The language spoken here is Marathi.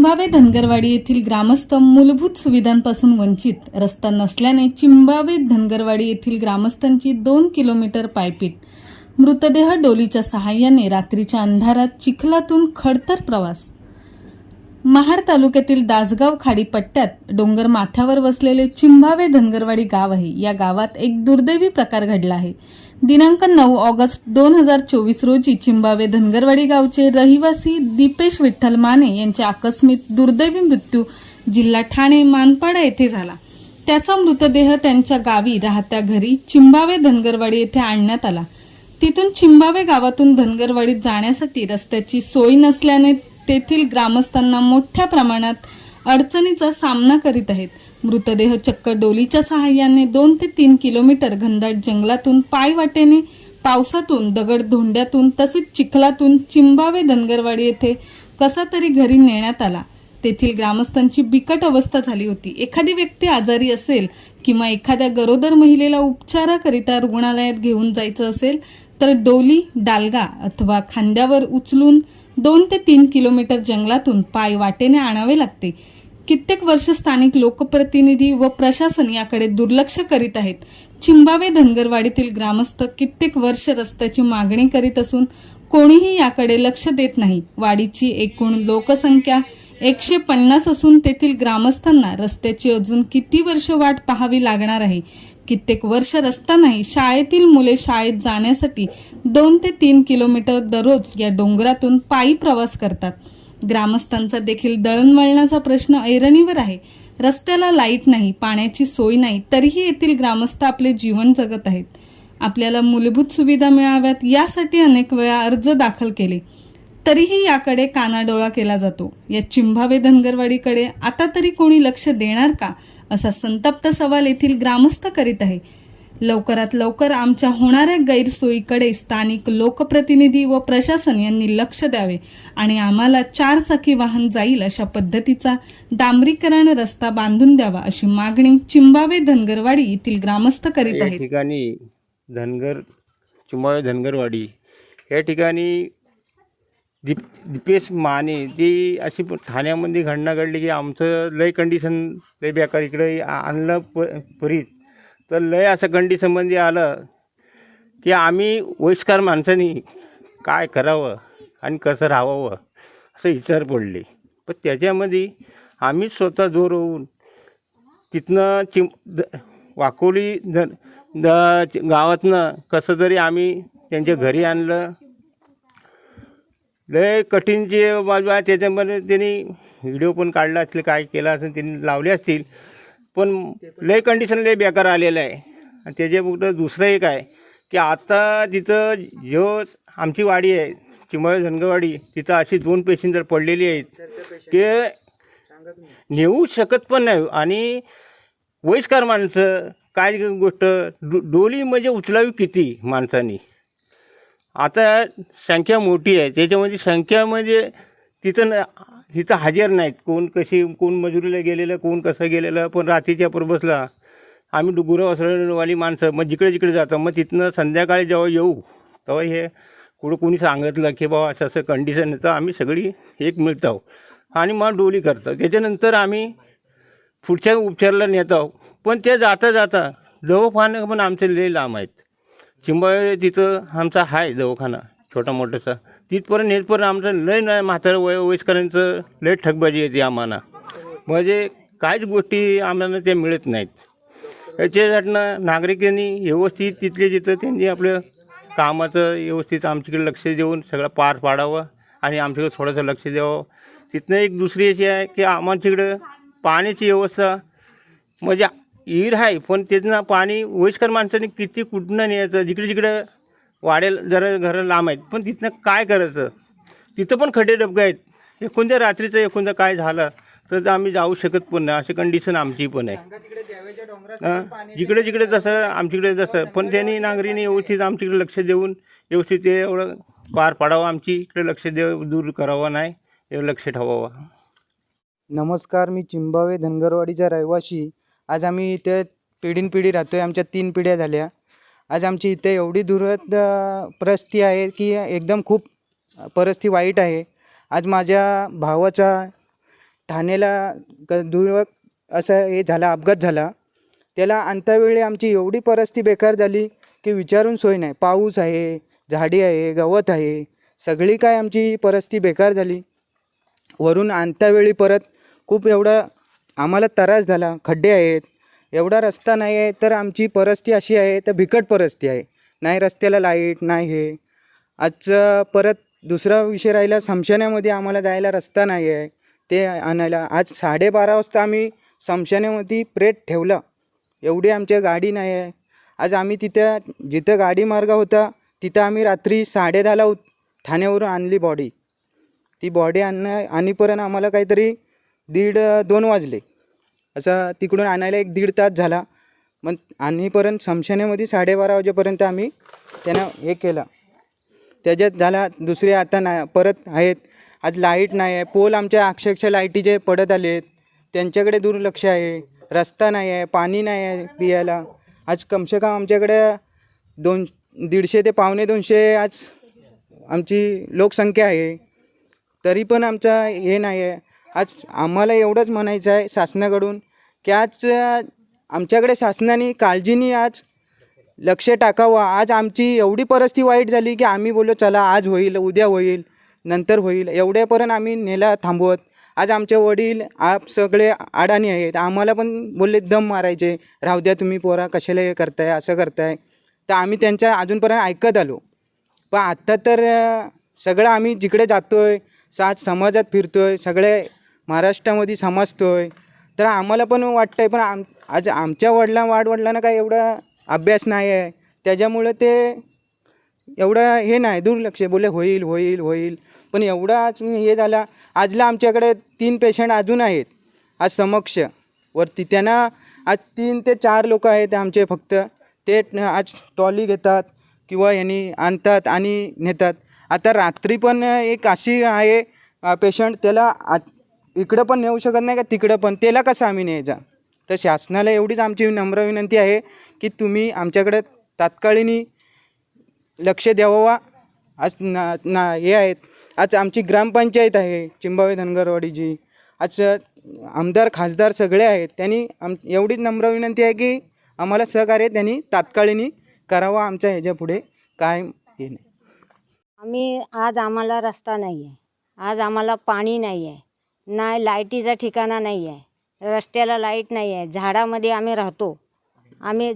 चिंबावे धनगरवाडी येथील ग्रामस्थ मूलभूत सुविधांपासून वंचित रस्ता नसल्याने चिंबावे धनगरवाडी येथील ग्रामस्थांची दोन किलोमीटर पायपीट मृतदेह डोलीच्या सहाय्याने रात्रीच्या अंधारात चिखलातून खडतर प्रवास महाड तालुक्यातील दासगाव खाडी पट्ट्यात डोंगर माथ्यावर वसलेले चिंभावे धनगरवाडी गाव आहे. या गावात एक दुर्दैवी प्रकार घडला आहे. दिनांक नऊ ऑगस्ट दोन हजार चोवीस रोजी चिंबावे धनगरवाडी गावचे रहिवासी दीपेश विठ्ठल माने यांचे आकस्मिक दुर्दैवी मृत्यू जिल्हा ठाणे मानपाडा येथे झाला. त्याचा मृतदेह त्यांच्या गावी राहत्या घरी चिंबावे धनगरवाडी येथे आणण्यात आला. तिथून चिंबावे गावातून धनगरवाडीत जाण्यासाठी रस्त्याची सोय नसल्याने तेथील ग्रामस्थांना मोठ्या प्रमाणात अडचणीचा सामना करीत आहेत. मृतदेह चक्क डोलीच्या सहाय्याने दोन ते तीन किलोमीटर घनदाट जंगलातून पायवाटेने पावसातून दगड धोंड्यातून तसेच चिखलातून चिंबावे धनगरवाडी येथे कसा तरी घरी नेण्यात आला. तेथील ग्रामस्थांची बिकट अवस्था झाली होती. एखादी व्यक्ती आजारी असेल किंवा एखाद्या गरोदर महिलेला उपचाराकरिता रुग्णालयात घेऊन जायचं असेल तर डोली डालगा अथवा खांद्यावर उचलून दोन ते तीन किलोमीटर जंगलातून पाय वाटेने आणावे लागते. कित्येक वर्ष स्थानिक लोकप्रतिनिधी व प्रशासन याकडे दुर्लक्ष करीत आहेत. चिंबावे धनगरवाडीतील ग्रामस्थ कित्येक वर्ष रस्त्याची मागणी करीत असून कोणीही याकडे लक्ष देत नाही. वाडीची एकूण लोकसंख्या एकशे पन्नास असून तेथील ग्रामस्थांना रस्त्याची अजून किती वर्ष वाट पाहावी लागणार आहे? कित्येक वर्ष रस्ता नाही शाळेतील मुले शाळेत जाण्यासाठी दोन ते तीन किलोमीटर दररोज या डोंगरातून पायी प्रवास करतात. ग्रामस्थांचा देखील दळणवळणाचा प्रश्न ऐरणीवर आहे. रस्त्याला लाइट नाही पाण्याची सोय नाही तरीही येथील ग्रामस्थ आपले जीवन जगत आहेत. आपल्याला मूलभूत सुविधा मिळाव्यात यासाठी अनेक वेळा अर्ज दाखल केले. तरीही याकडे कानाडोळा केला जातो. या चिंभावे धनगरवाडीकडे आता तरी कोणी लक्ष देणार का? असा संतप्त सवाल येथील ग्रामस्थ करीत आहे. लवकरात लवकर आमच्या होणाऱ्या गैरसोयीकडे स्थानिक लोकप्रतिनिधी व प्रशासन यांनी लक्ष द्यावे आणि आम्हाला चार चाकी वाहन जाईल अशा पद्धतीचा डांबरीकरण रस्ता बांधून द्यावा अशी मागणी चिंबावे धनगरवाडी येथील ग्रामस्थ करीत या आहेत. ठिकाणी धनगर चिंबावे धनगरवाडी या ठिकाणी दीप दीपेश माने ती अशी ठाण्यामध्ये घटना घडली की आमचं लय कंडिशन लय बेकार. इकडे आणलं प परीत. तर लय असं कंडिशनमध्ये आलं की आम्ही वयस्कर माणसांनी काय करावं आणि कसं राहावं असं विचार पडले. पण त्याच्यामध्ये आम्ही स्वतः जोर होऊन तिथनं चिम द वाकोली द द गावातनं कसं तरी आम्ही त्यांच्या घरी आणलं. लय कठीण जे बाजू आहे त्याच्यामध्ये त्यांनी व्हिडिओ पण काढला असेल काय केला असेल त्यांनी लावले असतील. पण लय कंडिशन लय बेकार आलेलं आहे. आणि त्याच्या फक्त दुसरं एक आहे की आता तिथं जो आमची वाडी आहे चिमळ झनगवाडी तिथं अशी दोन पेशंट जर पडलेली आहेत की नेऊ शकत पण नाही. आणि वयस्कर माणसं काय गोष्ट डो डोली म्हणजे उचलावी किती माणसांनी? आता संख्या मोठी आहे. त्याच्यामध्ये संख्या म्हणजे तिथं न तिथं हजर नाहीत. कोण कशी कोण मजुरीला गेलेलं कोण कसं गेलेलं पण रात्रीच्या बसला. आम्ही डुगुरं असलेवाली माणसं मग जिकडे जिकडे जातं मग तिथनं संध्याकाळी जेव्हा येऊ तेव्हा हे कुठं कोणी सांगितलं की बाबा असं असं कंडिशन येतं आम्ही सगळी एक मिळतो. आणि मग डोली करतो. त्याच्यानंतर आम्ही पुढच्या उपचाराला नेतो. पण ते जाता जाता जवळ पाहणं पण आमचे लय लांब आहेत. चिंबाळे तिथं आमचा आहे दवाखाना छोटा मोठासा. तिथपर्यंत हेचपर्यंत आमचं लय नाही म्हातारं वय वयस्करांचं लय ठगबाजी येते आम्हाला. म्हणजे काहीच गोष्टी आम्हाला त्या मिळत नाहीत. याच्यासाठीनं नागरिकांनी व्यवस्थित तिथले जिथं त्यांनी आपलं कामाचं व्यवस्थित आमच्याकडे लक्ष देऊन सगळं पार पाडावं आणि आमच्याकडे थोडंसं लक्ष द्यावं. तिथनं एक दुसरी अशी आहे की आमच्याकडं पाण्याची व्यवस्था म्हणजे विहीर आहे पण त्यातनं पाणी वयस्कर माणसाने किती कुठनं न्यायचं? जिकडे जिकडे वाडेल जरा घरं लांब आहेत. पण तिथनं काय करायचं? तिथं पण खड्डे डबके आहेत. एकोणत्या रात्रीचं एकोणत्या काय झालं तर आम्ही जाऊ शकत पण नाही. अशी कंडिशन आमची पण आहे. हं? जिकडे जिकडे जसं आमच्याकडे जसं पण त्यांनी नागरिकांनी व्यवस्थित आमच्याकडे लक्ष देऊन व्यवस्थित ते एवढं पार पाडावं. आमची इकडे लक्ष देव दूर करावं नाही एवढं लक्ष ठेवावं. नमस्कार मी चिंबावे धनगरवाडीचा रहिवासी आज आम्ही इथे पिढीनपिढी राहतो आहे आमच्या तीन पिढ्या झाल्या. आज आमची इथे एवढी दुरत परिस्थिती आहे की एकदम खूप परिस्थिती वाईट आहे. आज माझ्या भावाचा ठाण्याला क दुर्वक असं हे झाला अपघात झाला. त्याला अंतावेळी आमची एवढी परिस्थिती बेकार झाली की विचारून सोय नाही. पाऊस आहे झाडी आहे गवत आहे सगळी काय आमची परिस्थिती बेकार झाली. वरून आणतावेळी परत खूप एवढं आम्हाला त्रास झाला. खड्डे आहेत. एवढा रस्ता नाही आहे तर आमची परिस्थिती अशी आहे तर बिकट परिस्थिती आहे. नाही रस्त्याला लाइट नाही हे. आजचं परत दुसरा विषय राहिला समशान्यामध्ये आम्हाला जायला रस्ता नाही आहे. ते आणायला. आज साडेबारा वाजता आम्ही समशान्यामध्ये प्रेट ठेवला. एवढी आमच्या गाडी नाही आहे. आज आम्ही तिथं जिथं गाडी मार्ग होता तिथं आम्ही रात्री साडेदहाला उत ठाण्यावरून आणली बॉडी ती बॉडी आणणं आणीपर्यंत आम्हाला काहीतरी दीड दोन वाजले. असं तिकडून आणायला एक दीड तास झाला. मग आणीपर्यंत समशानेमध्ये साडेबारा वाजेपर्यंत आम्ही त्यांना हे केलं. त्याच्यात झाला दुसरे आता ना परत आहेत. आज लाइट नाही आहे. पोल आमच्या अक्षरशः लाईटीचे पडत आले आहेत त्यांच्याकडे दुर्लक्ष आहे. रस्ता नाही आहे. पाणी नाही आहे पियाला. आज कमसे कम आमच्याकडे दोन दीडशे ते पावणे दोनशे आज आमची लोकसंख्या आहे. तरी पण आमचा हे नाही आहे. आज आम्हाला एवढंच म्हणायचं आहे शासनाकडून की आज आमच्याकडे शासनाने काळजीने आज लक्ष टाकावं. आज आमची एवढी परिस्थिती वाईट झाली की आम्ही बोललो चला आज होईल उद्या होईल नंतर होईल. एवढ्यापर्यंत आम्ही नेला थांबवत. आज आमचे वडील आप सगळे अडाणी आहेत. आम्हाला पण बोलले दम मारायचे. राहू द्या तुम्ही पोरा कशाला हे करताय असं करताय. तर आम्ही त्यांच्या अजूनपर्यंत ऐकत आलो. पण आत्ता तर सगळं आम्ही जिकडे जातो आहे सात समाजात फिरतो आहे सगळे महाराष्ट्रामध्ये समजतो आहे तर आम्हाला पण वाटतं आहे पण आम आज आमच्या वडिला वाडवडिलांना काय एवढा अभ्यास नाही आहे त्याच्यामुळं ते एवढं हे नाही दुर्लक्ष बोले होईल होईल होईल. पण एवढा आज हे झाला आजला आमच्याकडे तीन पेशंट अजून आहेत आज समक्ष. वरती त्यांना आज तीन ते चार लोक आहेत आमचे फक्त. ते आज टॉली घेतात किंवा यांनी आणतात आणि नेतात. आता रात्री पण एक अशी आहे पेशंट त्याला आ इकडं पण नेऊ शकत नाही का? तिकडं पण. त्याला कसं आम्ही न्यायचा तर शासनाला एवढीच आमची नम्र विनंती आहे की तुम्ही आमच्याकडे तात्काळीनी लक्ष द्यावा. आज ना ना हे आहेत. आज आमची ग्रामपंचायत आहे चिंबावे धनगरवाडीची. आज आमदार खासदार सगळे आहेत. त्यांनी आम एवढीच नम्र विनंती आहे की आम्हाला सहकार्य त्यांनी तात्काळीनी करावा. आमच्या ह्याच्या पुढे काय हे नाही. आम्ही आज आम्हाला रस्ता नाही आहे आज आम्हाला पाणी नाही आहे नाही लाईटीचा ठिकाणा नाही आहे रस्त्याला लाइट नाही आहे झाडामध्ये आम्ही राहतो. आम्ही